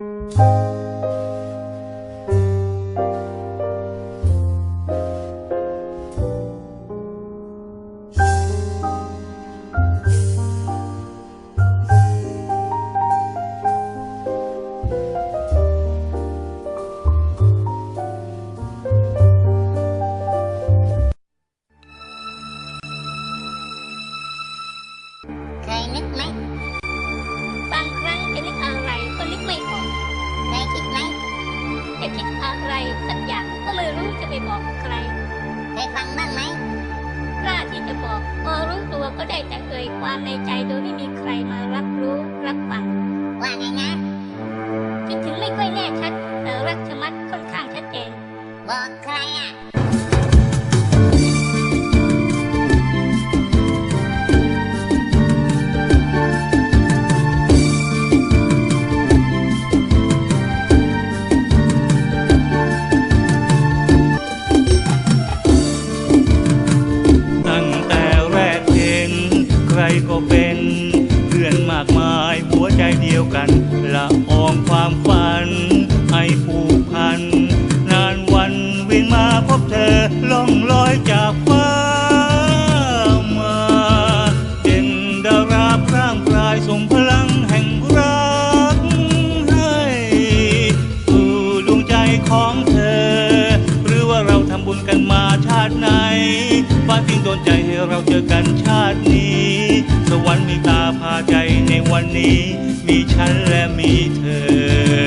เสักอย่างก็ไม่รู้จะไปบอกใครเคยฟังบ้างไหมกล้าที่จะบอกพอรู้ตัวก็ได้แต่เอ่ยความในใจโดยไม่มีใครมารับรู้รับฟังว่าไงนะคิดถึงไม่ค่อยแน่ชัดแต่รักชะมัดค่อนข้างชัดเจนบอกใคร ยวกัน ละอองความฝัน ให้ผูกพัน นานวันวิ่งมาพบเธอล่องลอยจากฟ้ามาเป็นดาราพร่างพรายส่งพลังแห่งรักให้สู่ดวงใจของเธอ หรือว่าเราทำบุญกันมาชาติไหนฟ้าจึงโดนใจให้เราเจอกันชาตินี้ สวรรค์มีตาพาใจในวันนี้ มีฉันและมีเธอ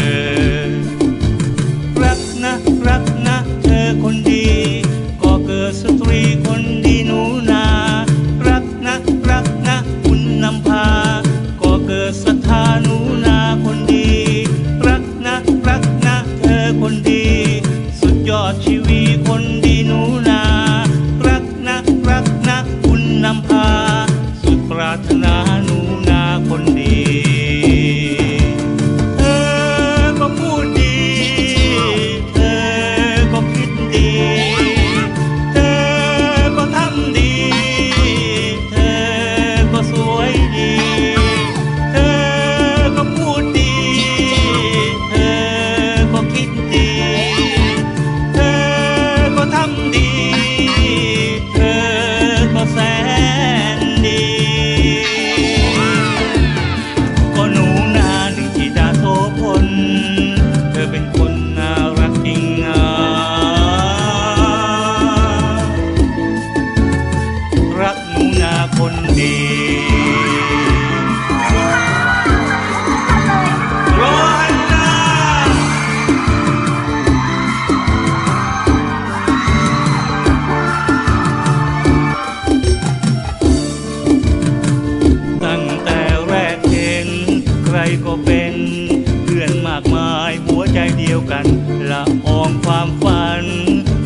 ันละอองความฝัน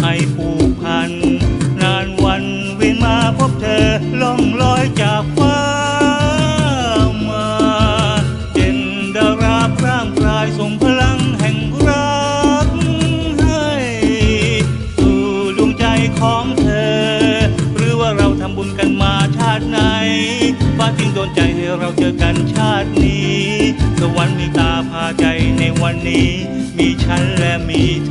ให้ผูกพัน นานวันเวิ่งมาพบเธอล่องลอยจากฟ้ามาเป็นดาราพร่างพรายส่งพลังแห่งรักให้สู่ดวงใจของเธอ หรือว่าเราทำบุญกันมาชาติไหนฟ้าจึงโดนใจให้เราเจอกันชาตินี้ สวรรค์มีตาพาใจในวันนี้ มีฉันและมีเธอ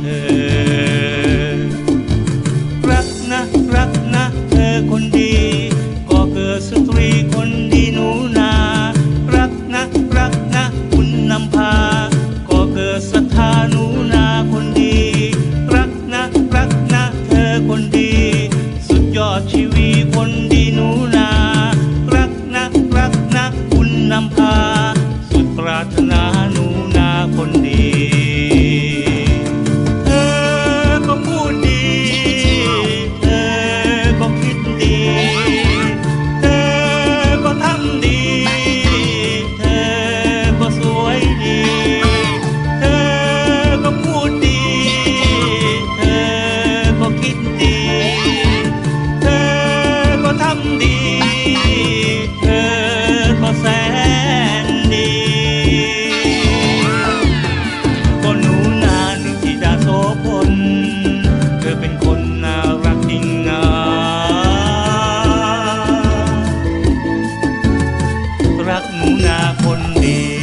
รักหนูนาคนดี